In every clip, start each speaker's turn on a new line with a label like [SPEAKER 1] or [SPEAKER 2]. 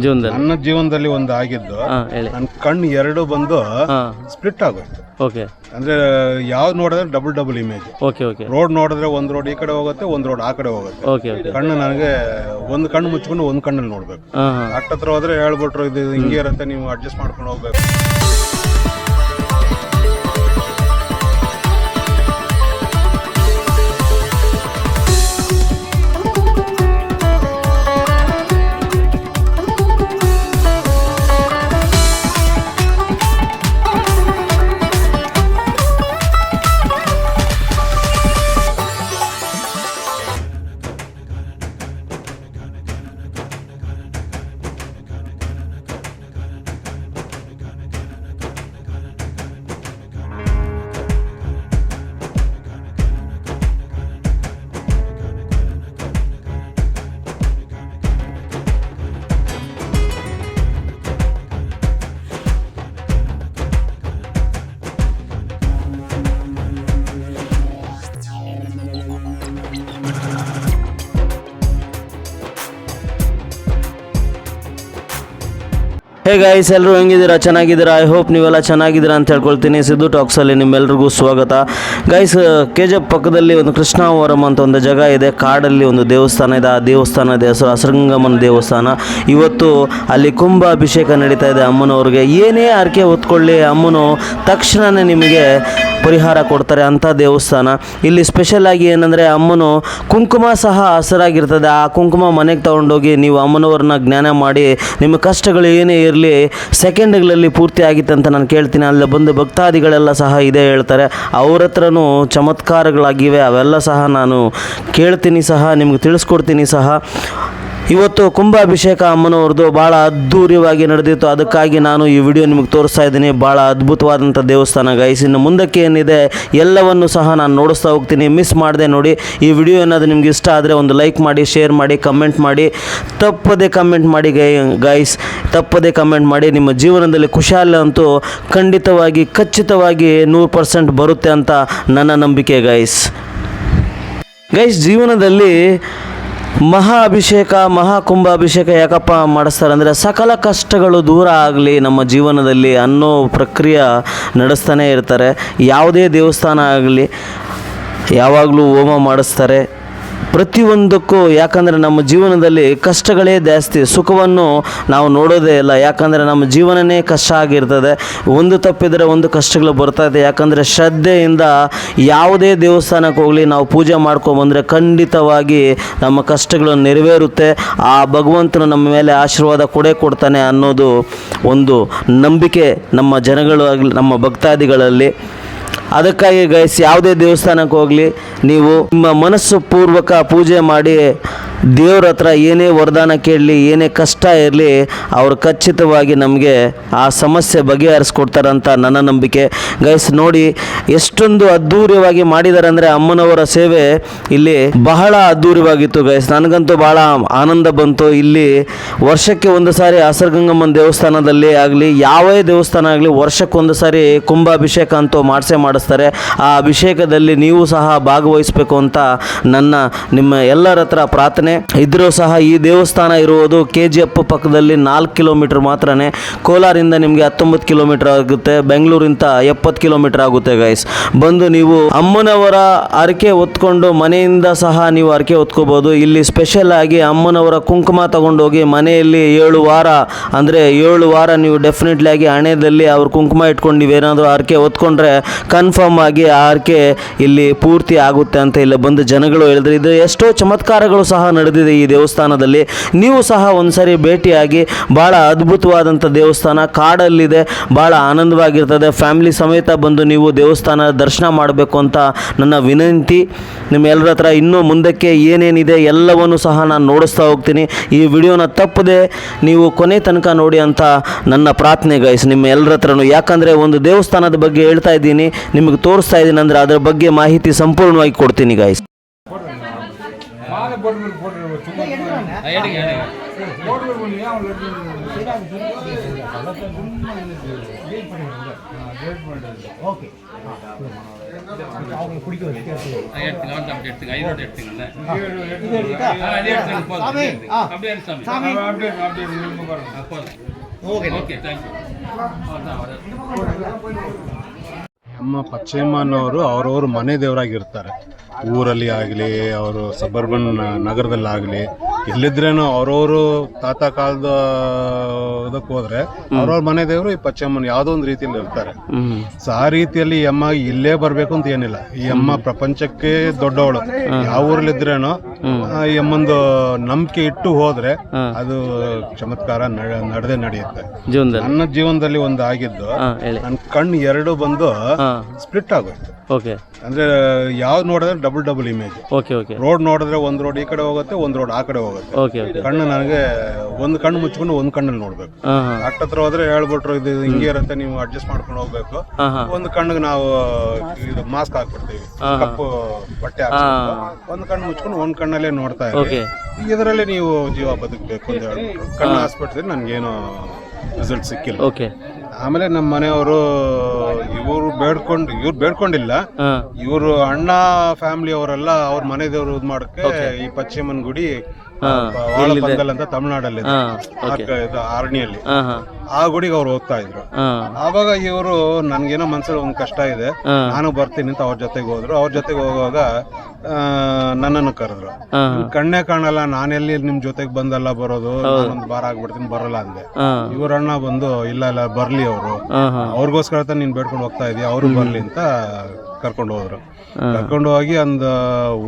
[SPEAKER 1] ಜೀವನದಲ್ಲಿ?
[SPEAKER 2] ನನ್ನ ಜೀವನದಲ್ಲಿ ಒಂದು ಆಗಿದ್ದು
[SPEAKER 1] ಹಾಂ ಹೇಳಿ.
[SPEAKER 2] ನನ್ನ ಕಣ್ಣು ಎರಡು ಬಂದು
[SPEAKER 1] ಹಾಂ.
[SPEAKER 2] ಸ್ಪ್ಲಿಟ್ ಆಗುತ್ತೆ
[SPEAKER 1] ಓಕೆ.
[SPEAKER 2] ಅಂದ್ರೆ ಯಾವ್ದು ನೋಡಿದ್ರೆ double double image
[SPEAKER 1] okay okay.
[SPEAKER 2] Road ನೋಡಿದ್ರೆ ಒಂದ್ ರೋಡ್ ಈ ಕಡೆ ಹೋಗುತ್ತೆ ಒಂದ್ ರೋಡ್ ಆ ಕಡೆ ಹೋಗುತ್ತೆ.
[SPEAKER 1] Okay okay.
[SPEAKER 2] ಕಣ್ಣು ನನಗೆ ಒಂದ್ ಕಣ್ಣು ಮುಚ್ಕೊಂಡು ಒಂದ್ ಕಣ್ಣಲ್ಲಿ ನೋಡ್ಬೇಕು.
[SPEAKER 1] ಹಾಂ ಹಾಂ.
[SPEAKER 2] ಡಾಕ್ಟರ್ ಹತ್ರ ಹೋದ್ರೆ ಹೇಳ್ಬಿಟ್ರು ಇದು ಹಿಂಗೆ ಇರುತ್ತೆ ನೀವು ಅಡ್ಜಸ್ಟ್ ಮಾಡ್ಕೊಂಡು ಹೋಗ್ಬೇಕು.
[SPEAKER 1] ಹೇ ಗೈಸ್ ಎಲ್ಲರೂ ಹೆಂಗಿದ್ದೀರಾ? ಚೆನ್ನಾಗಿದ್ದೀರಾ? ಐ ಹೋಪ್ ನೀವೆಲ್ಲ ಚೆನ್ನಾಗಿದ್ದೀರಾ ಅಂತ ಹೇಳ್ಕೊಳ್ತೀನಿ. ಸಿದ್ದು ಟಾಕ್ಸಲ್ಲಿ ನಿಮ್ಮೆಲ್ರಿಗೂ ಸ್ವಾಗತ. ಗೈಸ್ ಕೆ ಜಿ ಪಕ್ಕದಲ್ಲಿ ಒಂದು ಕೃಷ್ಣಾವರಂ ಅಂತ ಒಂದು ಜಾಗ ಇದೆ. ಕಾಡಲ್ಲಿ ಒಂದು ದೇವಸ್ಥಾನ ಇದೆ. ಆ ದೇವಸ್ಥಾನದ ಹೆಸರು ಅಸರಂಗಮ್ಮನ ದೇವಸ್ಥಾನ. ಇವತ್ತು ಅಲ್ಲಿ ಕುಂಭ ಅಭಿಷೇಕ ನಡೀತಾ ಇದೆ ಅಮ್ಮನವ್ರಿಗೆ. ಏನೇ ಹರಕೆ ಹೊತ್ಕೊಳ್ಳಿ, ಅಮ್ಮನು ತಕ್ಷಣವೇ ನಿಮಗೆ ಪರಿಹಾರ ಕೊಡ್ತಾರೆ ಅಂಥ ದೇವಸ್ಥಾನ. ಇಲ್ಲಿ ಸ್ಪೆಷಲ್ ಆಗಿ ಏನಂದರೆ ಅಮ್ಮನು ಕುಂಕುಮ ಸಹ ಹಸರಾಗಿರ್ತದೆ. ಆ ಕುಂಕುಮ ಮನೆಗೆ ತೊಗೊಂಡೋಗಿ ನೀವು ಅಮ್ಮನವ್ರನ್ನ ಜ್ಞಾನ ಮಾಡಿ, ನಿಮ್ಮ ಕಷ್ಟಗಳು ಏನೇ ಇರಲಿ ಸೆಕೆಂಡ್ಗಳಲ್ಲಿ ಪೂರ್ತಿ ಅಂತ ನಾನು ಕೇಳ್ತೀನಿ. ಅಲ್ಲಿ ಬಂದು ಭಕ್ತಾದಿಗಳೆಲ್ಲ ಸಹ ಇದೇ ಹೇಳ್ತಾರೆ. ಅವ್ರ ಹತ್ರನೂ ಚಮತ್ಕಾರಗಳಾಗಿವೆ. ಅವೆಲ್ಲ ಸಹ ನಾನು ಕೇಳ್ತೀನಿ ಸಹ, ನಿಮ್ಗೆ ತಿಳಿಸ್ಕೊಡ್ತೀನಿ ಸಹ. ಇವತ್ತು ಕುಂಭಾಭಿಷೇಕ ಅಮ್ಮನವ್ರದ್ದು ಭಾಳ ಅದ್ಧೂರಿಯಾಗಿ ನಡೆದಿತ್ತು. ಅದಕ್ಕಾಗಿ ನಾನು ಈ ವಿಡಿಯೋ ನಿಮಗೆ ತೋರಿಸ್ತಾ ಇದ್ದೀನಿ. ಭಾಳ ಅದ್ಭುತವಾದಂಥ ದೇವಸ್ಥಾನ ಗೈಸ್ ಇನ್ನು ಮುಂದಕ್ಕೆ ಏನಿದೆ, ಎಲ್ಲವನ್ನು ಸಹ ನಾನು ನೋಡಿಸ್ತಾ ಹೋಗ್ತೀನಿ. ಮಿಸ್ ಮಾಡಿದೆ ನೋಡಿ. ಈ ವಿಡಿಯೋ ಏನಾದರೂ ನಿಮ್ಗೆ ಇಷ್ಟ ಆದರೆ ಒಂದು ಲೈಕ್ ಮಾಡಿ ಶೇರ್ ಮಾಡಿ ಕಮೆಂಟ್ ಮಾಡಿ. ತಪ್ಪದೇ ಕಮೆಂಟ್ ಮಾಡಿ ಗೈ ಗೈಸ್ ತಪ್ಪದೇ ಕಮೆಂಟ್ ಮಾಡಿ. ನಿಮ್ಮ ಜೀವನದಲ್ಲಿ ಖುಷಿಯಾಲ ಅಂತೂ ಖಂಡಿತವಾಗಿ, ಖಚಿತವಾಗಿ ನೂರು ಪರ್ಸೆಂಟ್ ಬರುತ್ತೆ ಅಂತ ನನ್ನ ನಂಬಿಕೆ ಗೈಸ್ ಗೈಸ್ ಜೀವನದಲ್ಲಿ ಮಹಾ ಅಭಿಷೇಕ ಮಹಾ ಕುಂಭಾಭಿಷೇಕ ಯಾಕಪ್ಪ ಮಾಡಿಸ್ತಾರೆ ಅಂದರೆ ಸಕಲ ಕಷ್ಟಗಳು ದೂರ ಆಗಲಿ ನಮ್ಮ ಜೀವನದಲ್ಲಿ ಅನ್ನೋ ಪ್ರಕ್ರಿಯೆ ನಡೆಸ್ತಾನೆ ಇರ್ತಾರೆ. ಯಾವುದೇ ದೇವಸ್ಥಾನ ಆಗಲಿ ಯಾವಾಗಲೂ ಹೋಮ ಮಾಡಿಸ್ತಾರೆ. ಪ್ರತಿಯೊಂದಕ್ಕೂ ಯಾಕಂದರೆ ನಮ್ಮ ಜೀವನದಲ್ಲಿ ಕಷ್ಟಗಳೇ ಜಾಸ್ತಿ, ಸುಖವನ್ನು ನಾವು ನೋಡೋದೇ ಇಲ್ಲ. ಯಾಕಂದರೆ ನಮ್ಮ ಜೀವನನೇ ಕಷ್ಟ ಆಗಿರ್ತದೆ. ಒಂದು ತಪ್ಪಿದರೆ ಒಂದು ಕಷ್ಟಗಳು ಬರ್ತಾ ಇದೆ. ಯಾಕಂದರೆ ಶ್ರದ್ಧೆಯಿಂದ ಯಾವುದೇ ದೇವಸ್ಥಾನಕ್ಕೆ ಹೋಗಲಿ ನಾವು ಪೂಜೆ ಮಾಡ್ಕೊಂಬಂದರೆ ಖಂಡಿತವಾಗಿ ನಮ್ಮ ಕಷ್ಟಗಳು ನೆರವೇರುತ್ತೆ. ಆ ಭಗವಂತನು ನಮ್ಮ ಮೇಲೆ ಆಶೀರ್ವಾದ ಕೊಡೇ ಕೊಡ್ತಾನೆ ಅನ್ನೋದು ಒಂದು ನಂಬಿಕೆ ನಮ್ಮ ಜನಗಳು ಆಗಲಿ, ನಮ್ಮ ಭಕ್ತಾದಿಗಳಲ್ಲಿ. ಅದಕ್ಕಾಗಿ ಗೈಸ್ ಯಾವುದೇ ದೇವಸ್ಥಾನಕ್ಕೆ ಹೋಗಲಿ ನೀವು ನಿಮ್ಮ ಮನಸ್ಸು ಪೂರ್ವಕ ಪೂಜೆ ಮಾಡಿ ದೇವ್ರ ಹತ್ರ ಏನೇ ವರದಾನ ಕೇಳಲಿ, ಏನೇ ಕಷ್ಟ ಇರಲಿ, ಅವರು ಖಚಿತವಾಗಿ ನಮಗೆ ಆ ಸಮಸ್ಯೆ ಬಗೆಹರಿಸ್ಕೊಡ್ತಾರಂತ ನನ್ನ ನಂಬಿಕೆ. ಗೈಸ್ ನೋಡಿ, ಎಷ್ಟೊಂದು ಅದ್ಧೂರಿಯವಾಗಿ ಮಾಡಿದ್ದಾರೆ ಅಂದರೆ ಅಮ್ಮನವರ ಸೇವೆ ಇಲ್ಲಿ ಬಹಳ ಅದ್ಧೂರಿವಾಗಿತ್ತು ಗೈಸ್ ನನಗಂತೂ ಭಾಳ ಆನಂದ ಬಂತು. ಇಲ್ಲಿ ವರ್ಷಕ್ಕೆ ಒಂದು ಸಾರಿ ಹಸರಗಂಗಮ್ಮನ ದೇವಸ್ಥಾನದಲ್ಲಿ ಆಗಲಿ, ಯಾವ ದೇವಸ್ಥಾನ ಆಗಲಿ ವರ್ಷಕ್ಕೊಂದು ಸಾರಿ ಕುಂಭಾಭಿಷೇಕ ಅಂತೂ ಮಾಡಿಸೇ ಮಾಡಿಸ್ತಾರೆ. ಆ ಅಭಿಷೇಕದಲ್ಲಿ ನೀವು ಸಹ ಭಾಗವಹಿಸಬೇಕು ಅಂತ ನನ್ನ ನಿಮ್ಮ ಎಲ್ಲರ ಹತ್ರ ಪ್ರಾರ್ಥನೆ ಇದ್ರೂ ಸಹ ಈ ದೇವಸ್ಥಾನ ಇರುವುದು ಕೆ ಜಿ ಎಫ್ ಪಕ್ಕದಲ್ಲಿ ನಾಲ್ಕು ಕಿಲೋಮೀಟರ್ ಮಾತ್ರನೇ. ಕೋಲಾರಿಂದ ನಿಮಗೆ ಹತ್ತೊಂಬತ್ತು ಕಿಲೋಮೀಟರ್ ಆಗುತ್ತೆ, ಬೆಂಗಳೂರಿಂದ ಎಪ್ಪತ್ತು ಕಿಲೋಮೀಟರ್ ಆಗುತ್ತೆ ಗೈಸ್ ಬಂದು ನೀವು ಅಮ್ಮನವರ ಅರಕೆ ಹೊತ್ಕೊಂಡು ಮನೆಯಿಂದ ಸಹ ನೀವು ಅರಕೆ ಹೊತ್ಕೋಬೋದು. ಇಲ್ಲಿ ಸ್ಪೆಷಲ್ ಆಗಿ ಅಮ್ಮನವರ ಕುಂಕುಮ ತಗೊಂಡೋಗಿ ಮನೆಯಲ್ಲಿ ಏಳು ವಾರ, ಅಂದರೆ ಏಳು ವಾರ ನೀವು ಡೆಫಿನೆಟ್ಲಿ ಆಗಿ ಹಣೆಯಲ್ಲಿ ಅವ್ರ ಕುಂಕುಮ ಇಟ್ಕೊಂಡು ನೀವೇನಾದರೂ ಅರಕೆ ಹೊತ್ಕೊಂಡ್ರೆ ಕನ್ಫರ್ಮ್ ಆಗಿ ಆ ಅರಕೆ ಇಲ್ಲಿ ಪೂರ್ತಿ ಆಗುತ್ತೆ ಅಂತ ಇಲ್ಲಿ ಬಂದು ಜನಗಳು ಹೇಳಿದ್ರು. ಇದು ಎಷ್ಟೋ ಚಮತ್ಕಾರಗಳು ಸಹ ನಡೆದಿದೆ ಈ ದೇವಸ್ಥಾನದಲ್ಲಿ. ನೀವು ಸಹ ಒಂದ್ಸರಿ ಭೇಟಿಯಾಗಿ ಭಾಳ ಅದ್ಭುತವಾದಂಥ ದೇವಸ್ಥಾನ, ಕಾಡಲ್ಲಿದೆ ಭಾಳ ಆನಂದವಾಗಿರ್ತದೆ. ಫ್ಯಾಮಿಲಿ ಸಮೇತ ಬಂದು ನೀವು ದೇವಸ್ಥಾನ ದರ್ಶನ ಮಾಡಬೇಕು ಅಂತ ನನ್ನ ವಿನಂತಿ. ನಿಮ್ಮೆಲ್ಲರ ಹತ್ರ ಇನ್ನೂ ಮುಂದಕ್ಕೆ ಏನೇನಿದೆ ಎಲ್ಲವನ್ನು ಸಹ ನಾನು ನೋಡಿಸ್ತಾ ಹೋಗ್ತೀನಿ. ಈ ವಿಡಿಯೋನ ತಪ್ಪದೆ ನೀವು ಕೊನೆ ತನಕ ನೋಡಿ ಅಂತ ನನ್ನ ಪ್ರಾರ್ಥನೆ ಗೈಸ್ ನಿಮ್ಮ ಎಲ್ಲರ ಹತ್ರನೂ. ಯಾಕಂದರೆ ಒಂದು ದೇವಸ್ಥಾನದ ಬಗ್ಗೆ ಹೇಳ್ತಾ ಇದ್ದೀನಿ, ನಿಮಗೆ ತೋರಿಸ್ತಾ ಇದ್ದೀನಿ ಅಂದರೆ ಅದರ ಬಗ್ಗೆ ಮಾಹಿತಿ ಸಂಪೂರ್ಣವಾಗಿ ಕೊಡ್ತೀನಿ ಗೈಸ್
[SPEAKER 3] ஓகே ஓகே தேங்க்யூ அதான் அவர்
[SPEAKER 2] ನಮ್ಮ ಪಶ್ಚಿಮನವರು ಅವ್ರವ್ರ ಮನೆ ದೇವರಾಗಿರ್ತಾರೆ ಊರಲ್ಲಿ ಆಗಲಿ ಅವರು ಸಬರ್ಬನ್ ನಗರದಲ್ಲಾಗಲಿ ಎಲ್ಲಿದ್ರೇನು ಅವ್ರವರು ತಾತ ಕಾಲದ ಇದಕ್ಕೆ ಹೋದ್ರೆ ಅವ್ರವ್ರ ಮನೆ ದೇವರು ಈ ಪಚ್ಚಮ್ಮನ ಯಾವುದೋ ಒಂದು ರೀತಿಯಲ್ಲಿ ಇರ್ತಾರೆ. ಸೊ ಆ ರೀತಿಯಲ್ಲಿ ಈ ಅಮ್ಮ ಇಲ್ಲೇ ಬರ್ಬೇಕು ಅಂತ ಏನಿಲ್ಲ. ಈ ಅಮ್ಮ ಪ್ರಪಂಚಕ್ಕೆ ದೊಡ್ಡವಳು. ಯಾವ ಊರಲ್ಲಿದ್ರೇನು ಆ, ಈ ಅಮ್ಮಂದು ನಂಬಿಕೆ ಇಟ್ಟು ಹೋದ್ರೆ ಅದು ಚಮತ್ಕಾರ ನಡೆದೇ ನಡೆಯುತ್ತೆ. ನನ್ನ ಜೀವನದಲ್ಲಿ ಒಂದು ಆಗಿದ್ದು ನನ್ನ ಕಣ್ಣು ಎರಡು ಬಂದು ಸ್ಪ್ಲಿಟ್ ಆಗುತ್ತೆ
[SPEAKER 1] ಓಕೆ
[SPEAKER 2] ಅಂದ್ರೆ ಯಾವ್ದು ನೋಡಿದ್ರೆ double double image
[SPEAKER 1] okay okay
[SPEAKER 2] road ನೋಡಿದ್ರೆ ಒಂದ್ ರೋಡ್ ಈ ಕಡೆ ಹೋಗುತ್ತೆ ಒಂದ್ ರೋಡ್ ಆ ಕಡೆ ಹೋಗುತ್ತೆ.
[SPEAKER 1] ಓಕೆ ಓಕೆ
[SPEAKER 2] ಕಣ್ಣು ನನಗೆ ಒಂದ್ ಕಣ್ಣು ಮುಚ್ಕೊಂಡು ಒಂದ್ ಕಣ್ಣಲ್ಲಿ ನೋಡ್ಬೇಕು.
[SPEAKER 1] ಹಾಂ ಹಾಂ.
[SPEAKER 2] ಡಾಕ್ಟರ್ ಹತ್ರ ಹೋದ್ರೆ ಹೇಳ್ಬಿಟ್ರು ಇದು ಹಿಂಗೆ ಇರುತ್ತೆ ನೀವು ಅಡ್ಜಸ್ಟ್ ಮಾಡ್ಕೊಂಡು ಹೋಗ್ಬೇಕು.
[SPEAKER 1] ಹಾಂ ಹಾಂ.
[SPEAKER 2] ಒಂದ್ ಕಣ್ಣಿಗೆ ನಾವು ಇದು ಮಾಸ್ಕ್ ಹಾಕ್ಬಿಡ್ತೀವಿ. ಕಪ್ಪು ಬಟ್ಟೆ ಒಂದ್ ಕಣ್ಣು ಮುಚ್ಕೊಂಡು ಒಂದ್ ಕಣ್ಣಲ್ಲೇ ನೋಡ್ತಾ ಇರಿ.
[SPEAKER 1] ಓಕೆ
[SPEAKER 2] ಇದರಲ್ಲಿ ನೀವು ಜೀವ ಬದುಕಬೇಕು ಅಂತ ಹೇಳ್ಬಿಟ್ರು. ಕಣ್ಣು ಹಾಸ್ಪಿಟ್ಲ್ ನನ್ಗೇನು ರಿಸಲ್ಟ್ ಸಿಕ್ಕಿಲ್ಲ.
[SPEAKER 1] ಓಕೆ
[SPEAKER 2] ಆಮೇಲೆ ನಮ್ಮ ಮನೆಯವರು ಇವರು ಬೇಡ್ಕೊಂಡು ಇವ್ರು ಬೇಡ್ಕೊಂಡಿಲ್ಲ. ಇವರು ಅಣ್ಣ ಫ್ಯಾಮಿಲಿ ಅವರೆಲ್ಲ ಅವ್ರ ಮನೆ ದೇವ್ರು ಇದು ಮಾಡಕ್ಕೆ ಈ ಪಶ್ಚಿಮನ್ ಗುಡಿ ಅಂತ ತಮಿಳ್ನಾಡಲ್ಲಿ ಆರಣಿಯಲ್ಲಿ. ಆ ಗುಡಿಗೆ ಅವ್ರು ಹೋಗ್ತಾ ಇದ್ರು. ಆವಾಗ ಇವರು ನನ್ಗೇನೋ ಮನ್ಸಲ್ಲಿ ಒಂದ್ ಕಷ್ಟ ಇದೆ. ನಾನು ಬರ್ತೀನಿ ಅಂತ ಅವ್ರ ಜೊತೆಗೆ ಹೋದ್ರು. ಅವ್ರ ಜೊತೆಗೆ ಹೋಗುವಾಗ ನನ್ನನ್ನು ಕರೆದ್ರು. ಕಣ್ಣೇ ಕಾಣಲ್ಲ ನಾನೆಲ್ಲಿ ನಿಮ್ ಜೊತೆಗೆ ಬಂದಲ್ಲ ಬರೋದು ನಾನೊಂದು ಬಾರ ಆಗ್ಬಿಡ್ತೀನಿ ಬರಲ್ಲ ಅಂದೆ. ಇವ್ರಣ್ಣ ಬಂದು ಇಲ್ಲ ಇಲ್ಲ ಬರ್ಲಿ ಅವರು. ಅವ್ರಿಗೋಸ್ಕರ ತಾನೇ ನೀನ್ ಬೇಡ್ಕೊಂಡು ಹೋಗ್ತಾ ಇದೀಯ ಅವರು ಬರ್ಲಿ ಅಂತ ಕರ್ಕೊಂಡು ಹೋದ್ರು. ಕರ್ಕೊಂಡು ಹೋಗಿ ಅಂದ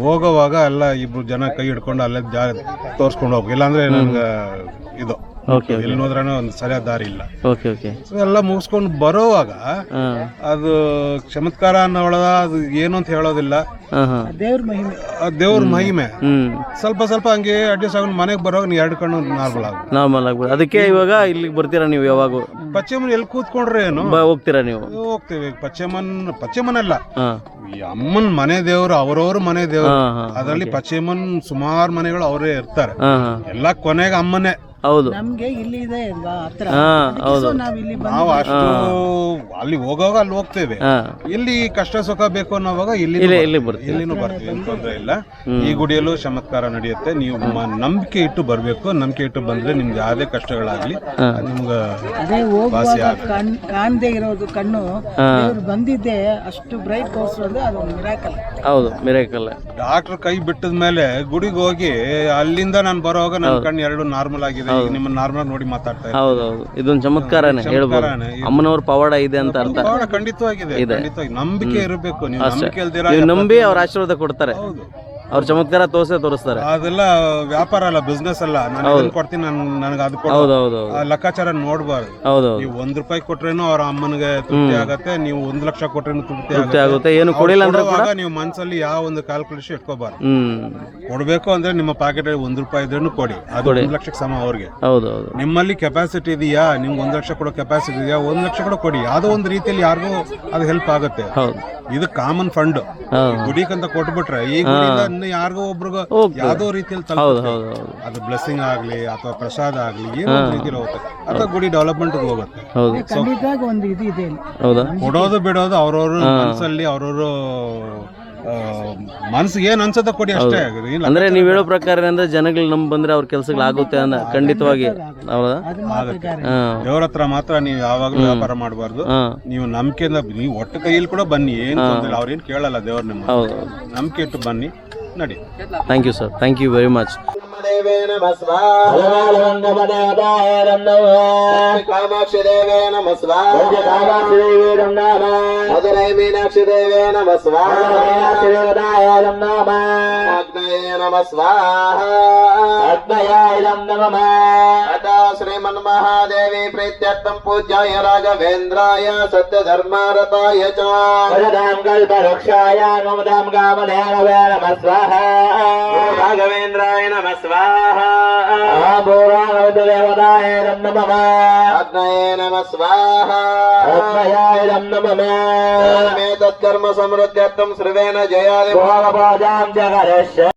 [SPEAKER 2] ಹೋಗೋವಾಗ ಎಲ್ಲ ಇಬ್ರು ಜನ ಕೈ ಹಿಡ್ಕೊಂಡು ಅಲ್ಲೇ ಜಾ ತೋರ್ಸ್ಕೊಂಡು ಹೋಗ್ಬೇಕು. ಇಲ್ಲಾಂದ್ರೆ ನನ್ಗೆ ಇದು.
[SPEAKER 1] ಓಕೆ
[SPEAKER 2] ಎಲ್ಲಿ ಹೋದ್ರೂ ಒಂದು ಸರಿಯಾದ ದಾರಿ ಇಲ್ಲ.
[SPEAKER 1] ಓಕೆ ಓಕೆ
[SPEAKER 2] ಸೊ ಎಲ್ಲ ಮುಗಿಸ್ಕೊಂಡು ಬರೋವಾಗ ಅದು ಚಮತ್ಕಾರ ಅನ್ನೋಳದ ಅದು ಏನು ಅಂತ ಹೇಳೋದಿಲ್ಲ.
[SPEAKER 1] ದೇವ್ರ ಮಹಿಮೆ.
[SPEAKER 2] ಆ ದೇವ್ರ ಮಹಿಮೆ. ಸ್ವಲ್ಪ ಸ್ವಲ್ಪ ಹಂಗೆ ಅಡ್ಜಸ್ಟ್ ಆಗಿ ಮನೆಗೆ ಬರೋವಾಗ ನೀವು ಎರಡು ಕಣ್ಣು ನಾರ್ಮಲ್ ಆಗ.
[SPEAKER 1] ನಾರ್ಮಲ್ ಆಗ್ಬೋದು. ಅದಕ್ಕೆ ಇವಾಗ ಇಲ್ಲಿಗೆ ಬರ್ತೀರಾ ನೀವು ಯಾವಾಗ?
[SPEAKER 2] ಪಶ್ಚಿಮನ್ ಎಲ್ಲಿ ಕೂತ್ಕೊಂಡ್ರೆ ಏನು?
[SPEAKER 1] ಹೋಗ್ತೀರಾ ನೀವು?
[SPEAKER 2] ಹೋಗ್ತೀವಿ. ಪಶ್ಚಿಮನ್ ಪಶ್ಚಿಮನಲ್ಲ
[SPEAKER 1] ಅಲ್ಲ.
[SPEAKER 2] ಈ ಅಮ್ಮನ್ ಮನೆ ದೇವ್ರು ಅವ್ರವ್ರ ಮನೆ ದೇವ್ರು. ಅದರಲ್ಲಿ ಪಶ್ಚಿಮನ್ ಸುಮಾರು ಮನೆಗಳು ಅವರೇ ಇರ್ತಾರೆ. ಎಲ್ಲ ಕೊನೆಗೆ ಅಮ್ಮನೇ.
[SPEAKER 1] ಹೌದು.
[SPEAKER 4] ನಮ್ಗೆ ಇಲ್ಲಿ ಇದೆ ಅಲ್ವಾ? ಹತ್ರ
[SPEAKER 1] ಹಾಂ ಹೌದು.
[SPEAKER 4] ನಾವ್ ಇಲ್ಲಿ
[SPEAKER 2] ನಾವು ಅಷ್ಟು ಅಲ್ಲಿ ಹೋಗೋವಾಗ ಅಲ್ಲಿ ಹೋಗ್ತೇವೆ.
[SPEAKER 1] ಹಾಂ.
[SPEAKER 2] ಇಲ್ಲಿ ಕಷ್ಟ ಸುಖ ಬೇಕು ಅನ್ನೋವಾಗ ಇಲ್ಲಿ
[SPEAKER 1] ಇಲ್ಲಿ ಇಲ್ಲಿ ಬರ್ತೀವಿ.
[SPEAKER 2] ಇಲ್ಲಿನೂ ಬರ್ತೀವಿ ಏನ್ ತೊಂದ್ರೆ ಇಲ್ಲ. ಈ ಗುಡಿಯಲ್ಲೂ ಚಮತ್ಕಾರ ನಡೆಯುತ್ತೆ. ನೀವು ಮ- ನಂಬಿಕೆ ಇಟ್ಟು ಬರ್ಬೇಕು. ನಂಬಿಕೆ ಇಟ್ಟು ಬಂದ್ರೆ ನಿಮ್ಗೆ ಯಾವುದೇ ಕಷ್ಟಗಳಾಗ್ಲಿ ಅದ್ ನಿಮ್ಗೆ
[SPEAKER 4] ಅದೇ ಹೋಗುವಾಗ ಕಣ್ ಕಾಣದೇ ಇರೋದು ಕಣ್ಣು. ಇವ್ರು ಬಂದಿದ್ದೆ ಅಷ್ಟು ಬ್ರೈಟ್ ತೋರಿಸೋದು ಅದು ಒಂದು ಮಿರಾಕಲ್
[SPEAKER 1] ಹೌದು ಮಿರಾಕಲ್
[SPEAKER 2] ಡಾಕ್ಟರ್ ಕೈ ಬಿಟ್ಟದ ಮೇಲೆ ಗುಡಿಗೆ ಹೋಗಿ ಅಲ್ಲಿಂದ ನಾನು ಬರೋವಾಗ ನನ್ನ ಕಣ್ಣು ಎರಡು ನಾರ್ಮಲ್ ಆಗಿದೆ. ಈಗ ನಿಮ್ಮನ್ನ ನಾರ್ಮಲ್ ನೋಡಿ ಮಾತಾಡ್ತಾ
[SPEAKER 1] ಹೌದು ಹೌದು. ಇದೊಂದು ಚಮತ್ಕಾರನೇ ಹೇಳ್ಬೋದು.
[SPEAKER 2] ಚಮತ್ಕಾರನೇ.
[SPEAKER 1] ಅಮ್ಮನವ್ರ ಪವಾಡ ಇದೆ ಅಂತ ಅರ್ಥ.
[SPEAKER 2] ಪವಾಡ ಖಂಡಿತವಾಗಿದೆ ಖಂಡಿತವಾಗಿ. ನಂಬಿಕೆ ಇರಬೇಕು. ನೀವು ನಂಬಿಕೆ ಇಲ್ದಿರ
[SPEAKER 1] ನೀವು ನಂಬಿ ಅವ್ರ ಆಶೀರ್ವಾದ ಕೊಡ್ತಾರೆ.
[SPEAKER 2] ಹೌದು.
[SPEAKER 1] ಅವ್ರ ಚಮತ್ಕಾರ ತೋರ್ಸೇ ತೋರಿಸ್ತಾರೆ.
[SPEAKER 2] ಅದೆಲ್ಲ ವ್ಯಾಪಾರ ಅಲ್ಲ ಬಿಸ್ನೆಸ್ ಅಲ್ಲ. ನಾನು ಇದನ್ನ ಕೊಡ್ತೀನಿ ನಾನು ನನಗೆ ಅದು ಕೊಡು. ಆ ಲೆಕ್ಕಾಚಾರ ನೋಡಬಾರ್ದು.
[SPEAKER 1] ಹೌದು
[SPEAKER 2] ನೀವು ಒಂದ್ ರೂಪಾಯಿ ಕೊಟ್ರೇನು ಅವ್ರ ಅಮ್ಮನಿಗೆ ತೃಪ್ತಿ ಆಗುತ್ತೆ ನೀವು ಒಂದ್ ಲಕ್ಷ ಕೊಟ್ರೇನು ತೃಪ್ತಿ
[SPEAKER 1] ತೃಪ್ತಿ
[SPEAKER 2] ಆಗತ್ತೆ.
[SPEAKER 1] ಆಗುತ್ತೆ. ಏನು ಕೊಡಿಲ್ಲ ಅಂದ್ರೆ ಕೂಡ
[SPEAKER 2] ಕೊಡುವಾಗ ನೀವು ಮನ್ಸಲ್ಲಿ ಯಾವ ಒಂದು ಕ್ಯಾಲ್ಕುಲೇಷನ್ ಇಟ್ಕೋಬಾರ್ದು.
[SPEAKER 1] ಹ್ಮ್.
[SPEAKER 2] ಕೊಡ್ಬೇಕು ಅಂದ್ರೆ ನಿಮ್ಮ ಪಾಕೆಟ್ ಒಂದ್ ರೂಪಾಯಿ ಇದ್ರೂ ಕೊಡಿ. ಅದು ಒಂದ್ ಲಕ್ಷಕ್ಕೆ ಸಮ ಅವ್ರಿಗೆ.
[SPEAKER 1] ಹೌದು ಹೌದು.
[SPEAKER 2] ನಿಮ್ಮಲ್ಲಿ ಕೆಪಾಸಿಟಿ ಇದೆಯಾ? ನಿಮ್ಗೆ ಒಂದ್ ಲಕ್ಷ ಕೊಡೋ ಕೆಪಾಸಿಟಿ ಇದೆಯಾ? ಒಂದ್ ಲಕ್ಷ ಕೂಡ ಕೊಡಿ. ಯಾವುದೋ ಒಂದು ರೀತಿಯಲ್ಲಿ ಯಾರಿಗೂ ಅದು ಹೆಲ್ಪ್ ಆಗುತ್ತೆ.
[SPEAKER 1] ಹೌದು.
[SPEAKER 2] ಇದು ಕಾಮನ್ ಫಂಡ್ ಗುಡಿಕಂತ ಕೊಟ್ಬಿಟ್ರೆ ಈ ಗುಡಿಯಿಂದ ಇನ್ನು ಯಾರಿಗೋ ಒಬ್ರಿಗೂ. ಯಾವ್ದೋ ರೀತಿಯಲ್ಲಿ ತಲುಪುತ್ತೆ.
[SPEAKER 1] ಹೌದು ಹೌದು
[SPEAKER 2] ಅದು ಬ್ಲೆಸ್ಸಿಂಗ್ ಆಗ್ಲಿ ಅಥವಾ ಪ್ರಸಾದ ಆಗ್ಲಿ ಏನೋ ರೀತಿ ರೀತಿಯಲ್ಲಿ ಹೋಗುತ್ತೆ. ಅಥವಾ ಗುಡಿ ಡೆವಲಪ್ಮೆಂಟ್ ಹೋಗುತ್ತೆ.
[SPEAKER 1] ಹೌದು.
[SPEAKER 4] ಖಂಡಿತವಾಗ ಒಂದು ಇದು ಇದೆ ಇಲ್ಲಿ.
[SPEAKER 1] ಹೌದಾ?
[SPEAKER 2] ಕೊಡೋದು ಬಿಡೋದು ಅವ್ರವ್ರ ಮನಸ್ಸಲ್ಲಿ ಅವ್ರವ್ರ ಮನ್ಸಿಗೆ ಏನ್ ಅನ್ಸತ್ತ ಕೊಡಿ ಅಷ್ಟೇ ಇಲ್ಲ
[SPEAKER 1] ಅಂದ್ರೆ ನೀವ್ ಹೇಳೋ ಪ್ರಕಾರ ಏನಂದ್ರೆ ಜನಗಳು ನಮ್ ಬಂದ್ರೆ ಅವ್ರ ಕೆಲ್ಸಗಳಾಗುತ್ತೆ ಅನ್ನೋ ಖಂಡಿತವಾಗಿ. ಹೌದಾ?
[SPEAKER 4] ಅದು ಮಾತ್ರ ಕಾರ್ಯ.
[SPEAKER 1] ಹಾ.
[SPEAKER 2] ದೇವ್ರ ಹತ್ರ ಮಾತ್ರ ನೀವು ಯಾವಾಗ್ಲೂ ವ್ಯಾಪಾರ ಮಾಡಬಾರ್ದು.
[SPEAKER 1] ಹಾ.
[SPEAKER 2] ನೀವು ನಂಬಿಕೆಯಿಂದ ನೀವು ಒಟ್ಟು ಕೈಯಲ್ಲಿ ಕೂಡ ಬನ್ನಿ ಏನ್ ತೊಂದ್ರೆ ಇಲ್ಲ. ಅವ್ರೇನ್ ಕೇಳಲ್ಲ ದೇವ್ರ ನಿಮ್ಮ
[SPEAKER 1] ಹೌದು ಹೌದು.
[SPEAKER 2] ನಂಬಿಕೆ ಇಟ್ಟು ಬನ್ನಿ. ನಡಿ.
[SPEAKER 1] Thank you sir thank you very much
[SPEAKER 5] బ్రహ్మదేవే నమ కామాక్షి దేవే నమ కామాక్షి దేవే నమ మధురై మీనాక్షి దేవే నమ స్వాక్షి దేవదాయ నమ అగ్నయే నమ స్వాహ అగ్నయాయం ప్రీత్యర్థం పూజ్యాయ రాఘవేంద్రాయ సత్యధర్మారతాయ చల్పవృక్షాయ మమదాం కామధేన నమ
[SPEAKER 6] స్వాహ
[SPEAKER 5] రాఘవేంద్రాయ నమ स्वाहा
[SPEAKER 6] पुराणदेवताय नमः
[SPEAKER 5] अग्नये नमः स्वाहा अग्नयाय
[SPEAKER 6] नमः
[SPEAKER 5] एतत्कर्म समृद्ध्यर्थं श्रुवेण जयादि भोगपादां जगरस्य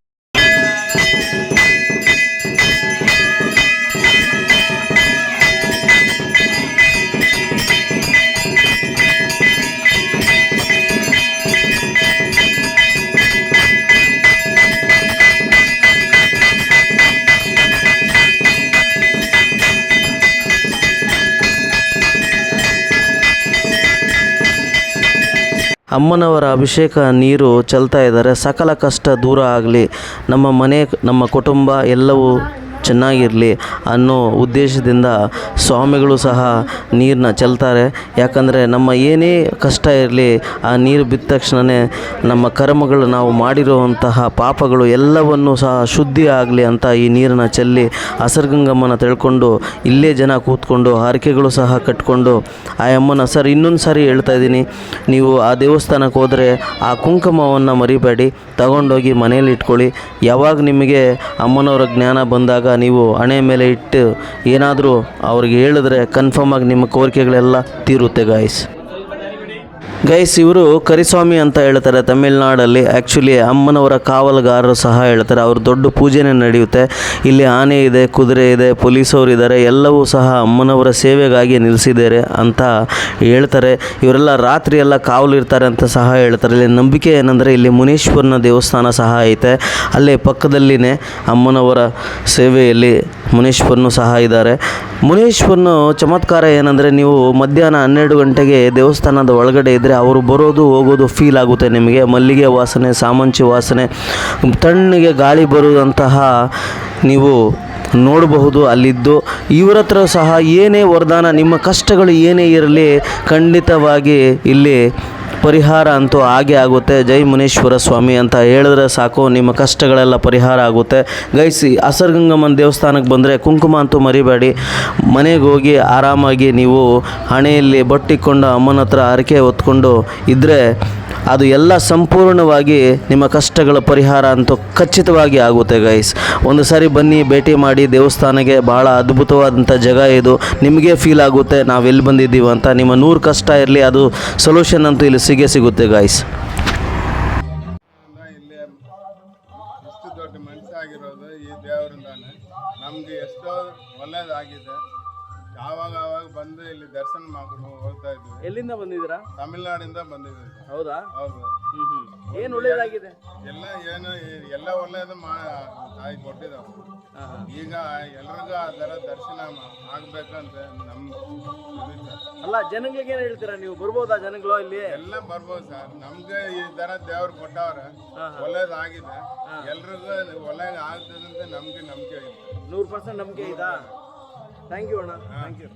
[SPEAKER 1] ಅಮ್ಮನವರ ಅಭಿಷೇಕ ನೀರು ಚೆಲ್ತಾ ಇದ್ದಾರೆ. ಸಕಲ ಕಷ್ಟ ದೂರ ಆಗಲಿ. ನಮ್ಮ ಮನೆ ನಮ್ಮ ಕುಟುಂಬ ಎಲ್ಲವೂ ಚೆನ್ನಾಗಿರಲಿ ಅನ್ನೋ ಉದ್ದೇಶದಿಂದ ಸ್ವಾಮಿಗಳು ಸಹ ನೀರನ್ನ ಚೆಲ್ತಾರೆ. ಯಾಕಂದರೆ ನಮ್ಮ ಏನೇ ಕಷ್ಟ ಇರಲಿ, ಆ ನೀರು ಬಿದ್ದ ತಕ್ಷಣವೇ ನಮ್ಮ ಕರ್ಮಗಳು ನಾವು ಮಾಡಿರುವಂತಹ ಪಾಪಗಳು ಎಲ್ಲವನ್ನು ಸಹ ಶುದ್ಧಿ ಆಗಲಿ ಅಂತ ಈ ನೀರನ್ನ ಚೆಲ್ಲಿ ಅಸರ್ಗಂಗಮ್ಮನ ತಿಳ್ಕೊಂಡು ಇಲ್ಲೇ ಜನ ಕೂತ್ಕೊಂಡು ಹರಕೆಗಳು ಸಹ ಕಟ್ಕೊಂಡು ಆ ಅಮ್ಮನ ಸರ್, ಇನ್ನೊಂದು ಸಾರಿ ಹೇಳ್ತಾ ಇದ್ದೀನಿ. ನೀವು ಆ ದೇವಸ್ಥಾನಕ್ಕೆ ಹೋದರೆ ಆ ಕುಂಕುಮವನ್ನು ಮರಿಬೇಡಿ. ತಗೊಂಡೋಗಿ ಮನೇಲಿ ಇಟ್ಕೊಳ್ಳಿ. ಯಾವಾಗ ನಿಮಗೆ ಅಮ್ಮನವರ ಜ್ಞಾನ ಬಂದಾಗ ನೀವು ಹಣೆ ಮೇಲೆ ಇಟ್ಟು ಏನಾದರೂ ಅವ್ರಿಗೆ ಹೇಳಿದ್ರೆ ಕನ್ಫರ್ಮ್ ಆಗಿ ನಿಮ್ಮ ಕೋರಿಕೆಗಳೆಲ್ಲ ತೀರುತ್ತೆ ಗಾಯ್ಸ್ ಗೈಸ್, ಇವರು ಕರಿಸ್ವಾಮಿ ಅಂತ ಹೇಳ್ತಾರೆ. ತಮಿಳ್ನಾಡಲ್ಲಿ ಆ್ಯಕ್ಚುಲಿ ಅಮ್ಮನವರ ಕಾವಲುಗಾರರು ಸಹ ಹೇಳ್ತಾರೆ. ಅವ್ರ ದೊಡ್ಡ ಪೂಜೆನೇ ನಡೆಯುತ್ತೆ. ಇಲ್ಲಿ ಆನೆ ಇದೆ, ಕುದುರೆ ಇದೆ, ಪೊಲೀಸವರು ಇದ್ದಾರೆ ಎಲ್ಲವೂ ಸಹ ಅಮ್ಮನವರ ಸೇವೆಗಾಗಿ ನಿಲ್ಲಿಸಿದ್ದಾರೆ ಅಂತ ಹೇಳ್ತಾರೆ. ಇವರೆಲ್ಲ ರಾತ್ರಿ ಎಲ್ಲ ಕಾವಲು ಇರ್ತಾರೆ ಅಂತ ಸಹ ಹೇಳ್ತಾರೆ. ಇಲ್ಲಿ ನಂಬಿಕೆ ಏನಂದರೆ ಇಲ್ಲಿ ಮುನೀಶ್ವರನ ದೇವಸ್ಥಾನ ಸಹ ಐತೆ. ಅಲ್ಲೇ ಪಕ್ಕದಲ್ಲಿನೇ ಅಮ್ಮನವರ ಸೇವೆಯಲ್ಲಿ ಮುನೀಶ್ವರನು ಸಹ ಇದ್ದಾರೆ. ಮುನೀಶ್ವರನು ಚಮತ್ಕಾರ ಏನಂದರೆ ನೀವು ಮಧ್ಯಾಹ್ನ ಹನ್ನೆರಡು ಗಂಟೆಗೆ ದೇವಸ್ಥಾನದ ಒಳಗಡೆ ಇದ್ದರೆ ಅವರು ಬರೋದು, ಹೋಗೋದು ಫೀಲ್ ಆಗುತ್ತೆ ನಿಮಗೆ. ಮಲ್ಲಿಗೆ ವಾಸನೆ ಸಾಮಂಚಿ ವಾಸನೆ, ತಣ್ಣಗೆ ಗಾಳಿ ಬರುವಂತಹ ನೀವು ನೋಡಬಹುದು ಅಲ್ಲಿದ್ದು. ಇವರ ಹತ್ರ ಸಹ ಏನೇ ವರದಾನ, ನಿಮ್ಮ ಕಷ್ಟಗಳು ಏನೇ ಇರಲಿ, ಖಂಡಿತವಾಗಿ ಇಲ್ಲಿ ಪರಿಹಾರ ಅಂತೂ ಹಾಗೆ ಆಗುತ್ತೆ. ಜೈ ಮುನೇಶ್ವರ ಸ್ವಾಮಿ ಅಂತ ಹೇಳಿದ್ರೆ ಸಾಕು, ನಿಮ್ಮ ಕಷ್ಟಗಳೆಲ್ಲ ಪರಿಹಾರ ಆಗುತ್ತೆ. ಗೈಸಿ ಅಸರ್ಗಂಗಮ್ಮನ ದೇವಸ್ಥಾನಕ್ಕೆ ಬಂದರೆ ಕುಂಕುಮ ಅಂತೂ ಮರಿಬೇಡಿ. ಮನೆಗೆ ಹೋಗಿ ಆರಾಮಾಗಿ ನೀವು ಹಣೆಯಲ್ಲಿ ಬಟ್ಟಿಕೊಂಡು ಅಮ್ಮನ ಹತ್ರ ಹರಕೆ ಹೊತ್ಕೊಂಡು ಇದ್ದರೆ ಅದು ಎಲ್ಲ ಸಂಪೂರ್ಣವಾಗಿ ನಿಮ್ಮ ಕಷ್ಟಗಳ ಪರಿಹಾರ ಅಂತೂ ಖಚಿತವಾಗಿ ಆಗುತ್ತೆ ಗೈಸ್ ಒಂದು ಸಾರಿ ಬನ್ನಿ ಭೇಟಿ ಮಾಡಿ ದೇವಸ್ಥಾನಕ್ಕೆ ಭಾಳ ಅದ್ಭುತವಾದಂಥ ಜಾಗ ಇದು. ನಿಮಗೆ ಫೀಲ್ ಆಗುತ್ತೆ ನಾವು ಎಲ್ಲಿ ಬಂದಿದ್ದೀವಿ ಅಂತ. ನಿಮ್ಮ ನೂರು ಕಷ್ಟ ಇರಲಿ ಅದು ಸೊಲ್ಯೂಷನ್ ಅಂತೂ ಇಲ್ಲಿ ಸಿಗೇ ಸಿಗುತ್ತೆ ಗಾಯ್ಸ್
[SPEAKER 7] ಇಲ್ಲಿ ಇಷ್ಟು ದೊಡ್ಡ ಮನುಷ್ಯ ಈ ದೇವರಿಂದಾನೆ. ನಮ್ಗೆ ಎಷ್ಟೋ ಒಳ್ಳೇದಾಗಿದೆ. ಯಾವಾಗ ಆವಾಗ ಬಂದು ಇಲ್ಲಿ ದರ್ಶನ ಮಾಡ್ಕೊಂಡು ಹೋಗ್ತಾ ಇದ್ವಿ.
[SPEAKER 1] ಎಲ್ಲಿಂದ ಬಂದಿದ್ದೀರಾ?
[SPEAKER 7] ತಮಿಳ್ನಾಡಿಂದ ಬಂದಿದ್ದೀವಿ.
[SPEAKER 1] ಹೌದಾ?
[SPEAKER 7] ಹೌದು.
[SPEAKER 1] ಏನು ಒಳ್ಳೇದಾಗಿದೆ?
[SPEAKER 7] ಎಲ್ಲ ಏನು ಈ- ಎಲ್ಲ ಒಳ್ಳೇದು ಮಾ ತಾಯಿ ಕೊಟ್ಟಿದ್ದಾವೆ. ಈಗ ಎಲ್ರಿಗೂ ಆ ಥರ ದರ್ಶನ ಮಾ- ಆಗ್ಬೇಕಂತ ನಮ್ಮ ಇದು ಸರ್.
[SPEAKER 1] ಅಲ್ಲ ಜನಗಳಿಗೆ ಏನು ಹೇಳ್ತೀರಾ? ನೀವು ಬರ್ಬೋದಾ ಜನಗಳು ಇಲ್ಲಿ?
[SPEAKER 7] ಎಲ್ಲ ಬರ್ಬೋದು ಸರ್. ನಮ್ಗೆ ಈ ತರ ದೇವ್ರು ಕೊಟ್ಟವ್ರ ಒಳ್ಳೇದಾಗಿದೆ. ಎಲ್ರಿಗೂ ಒಳ್ಳೇದ್ ಆಗ್ತದೆ ಅಂತ ನಮ್ಗೆ ನಂಬಿಕೆ ಇದೆ.
[SPEAKER 1] ನೂರು ಪರ್ಸೆಂಟ್ ನಂಬಿಕೆ ಇದಾ? ಥ್ಯಾಂಕ್ ಯು ಅಣ್ಣ. Thank you.